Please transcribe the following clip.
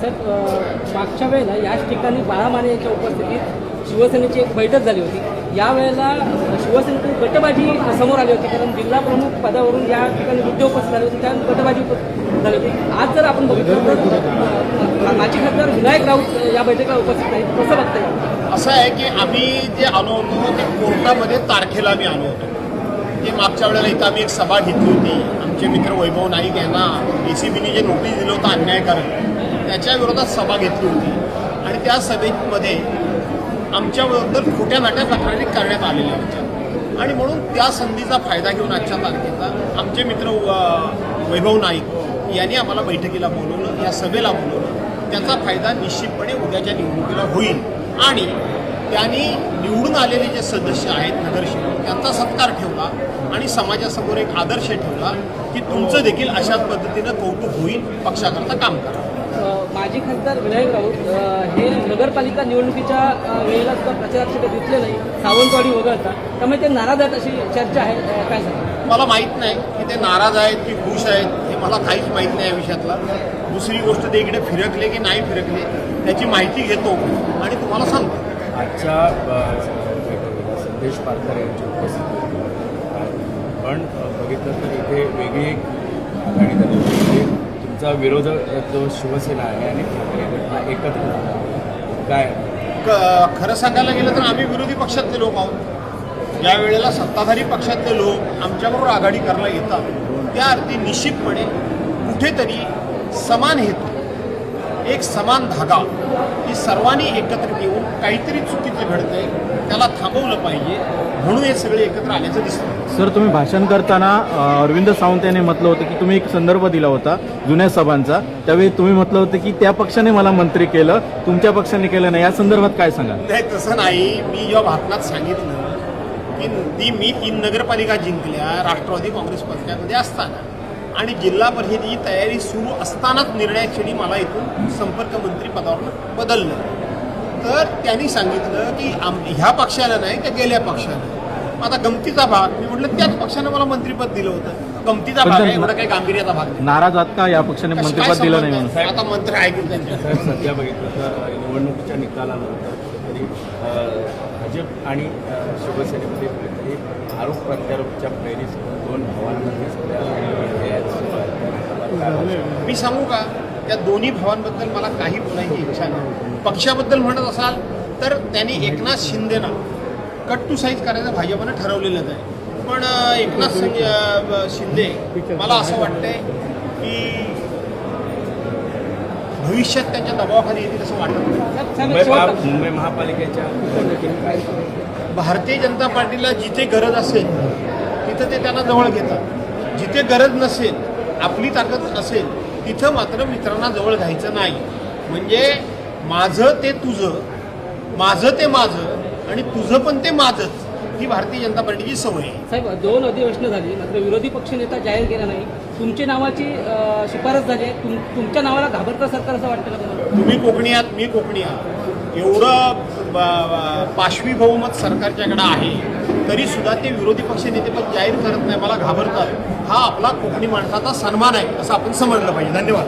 Sir मागच्या वेळेला याच ठिकाणी बाळा माने यांच्या उपस्थितीत शिवसेनेची एक बैठक झाली होती. यावेळेला शिवसेनेतून गटबाजी समोर आली होती कारण जिल्हा प्रमुख पदावरून या ठिकाणी मुद्दे उपस्थित झाले होते त्या गटबाजी झाली होती. आज जर आपण बघितलं तर माजी खासदार विनायक राऊत या बैठकीला उपस्थित आहेत कसं बघताय? असं आहे की आम्ही जे आलो होतो ते कोर्टामध्ये तारखेला आम्ही आलो होतो. ते मागच्या वेळेला इथं आम्ही एक सभा घेतली होती. आमचे मित्र वैभव नाईक यांना ए सी बीने जे नोटीस दिलं होतं अन्यायकारक त्याच्या विरोधात सभा घेतली होती. आणि त्या सभेमध्ये आमच्याबद्दल खोट्या नाट्या तक्रारी करण्यात आलेल्या होत्या. आणि म्हणून त्या संधीचा फायदा घेऊन आजच्या तारखेला आमचे मित्र वैभव नाईक यांनी आम्हाला बैठकीला बोलवलं या सभेला बोलवलं. त्याचा फायदा निश्चितपणे उद्याच्या निवडणुकीला होईल. आणि त्यांनी निवडून आलेले जे सदस्य आहेत नगरसेवक त्यांचा सत्कार ठेवला आणि समाजासमोर एक आदर्श ठेवला की तुमचं देखील अशाच पद्धतीनं कौतुक होईल पक्षाकरता काम करा. माजी खासदार विनायक राऊत हे नगरपालिका निवडणुकीच्या वेळेला सुद्धा प्रचारात कुठे दिसले नाही. सावंतवाडी वगळता. त्यामुळे ते नाराज आहेत अशी चर्चा आहे. काय सांगा मला माहीत नाही की ते नाराज आहेत की खुश आहेत हे मला काहीच माहीत नाही या विषयातला. दुसरी गोष्ट ते इकडे फिरकले की नाही फिरकले त्याची माहिती घेतो. आणि तुम्हाला आमच्या संदेश पारकर यांची उपस्थिती पण बघितलं तर इथे वेगळी एक आघाडी झाली म्हणजे तुमचा विरोध जो शिवसेना आहे आणि ठाकरे गट एकत्र काय? क- खरं सांगायला गेलं तर आम्ही विरोधी पक्षातले लोक आहोत. ज्या वेळेला सत्ताधारी पक्षातले लोक आमच्याबरोबर आघाडी करायला येतात त्या अर्थी निश्चितपणे कुठेतरी समान हेतू एक समान धागा. ही सर्वांनी एकत्रित येऊन काहीतरी चुकीचं घडतंय त्याला थांबवलं पाहिजे म्हणून हे सगळे एकत्र आल्याचं दिसतं सर तुम्ही भाषण करताना अरविंद सावंत यांनी म्हटलं होतं की तुम्ही एक संदर्भ दिला होता जुन्या सभांचा. त्यावेळी तुम्ही म्हटलं होतं की त्या पक्षाने मला मंत्री केलं तुमच्या पक्षाने केलं नाही. या संदर्भात काय सांगाल? नाही तसं नाही. मी जेव्हा भाषणात सांगितलं की ती मी तीन नगरपालिका जिंकल्या राष्ट्रवादी काँग्रेस पक्षामध्ये असताना. आणि जिल्हा परिषदेची तयारी सुरू असतानाच निर्णयाक्षणी मला इथून संपर्क मंत्री पदावर बदललं. तर त्यांनी सांगितलं की आम ह्या पक्षाला नाही त्या गेल्या पक्षाला. आता गमतीचा भाग मी म्हटलं त्याच पक्षानं मला मंत्रीपद दिलं होतं. गमतीचा भाग आहे एवढा काही गांभीर्याचा भाग. नाराज आहात का? या पक्षाने काय मंत्रिपद दिलं नाही आता मंत्री ऐकून त्यांच्या सध्या बघितलं तर निवडणुकीच्या निकालानंतर भाजप आणि शिवसेनेमध्ये कुठेतरी आरोप प्रत्यारोपच्या पहिलीच दोन भावांमध्ये मी सांगू का? त्या दोन्ही भावांबद्दल मला काही बोलायची इच्छा नाही. पक्षाबद्दल म्हणत असाल तर त्यांनी एकनाथ शिंदेना कट टू साईज करायचं भाजपनं ठरवलेलंच आहे. पण एकनाथ शिंदे मला असं वाटतंय की भविष्यात त्यांच्या दबावाखाली येतील असं वाटत? नाही मुंबई महापालिकेच्या भारतीय जनता पार्टीला जिथे गरज असेल तिथं ते त्यांना जवळ घेतात. जिथे गरज नसेल आपली ताकद असेल तिथं मात्र मित्रांना जवळ घ्यायचं नाही. म्हणजे माझं ते तुझं माझं ते माझं आणि तुझं पण ते माझंच. ही भारतीय जनता पार्टीची सवय आहे. साहेब दोन अधिवेशनं झाली मात्र विरोधी पक्षनेता जाहीर केला नाही. तुमची नावाची शिफारस झाली आहे. तुम तुमच्या नावाला घाबरतं सरकार असं वाटतं का तुम्हाला? तुम्ही कोकणी आहात मी कोकणी आहात. एवढं पाशवी बहुमत सरकारच्याकडे आहे तरी सुद्धा ते विरोधी पक्ष नेते पण जाहीर करत नाही. मला घाबरतात हा आपला कोकणी माणसाचा सन्मान आहे असं आपण समजलं पाहिजे. धन्यवाद.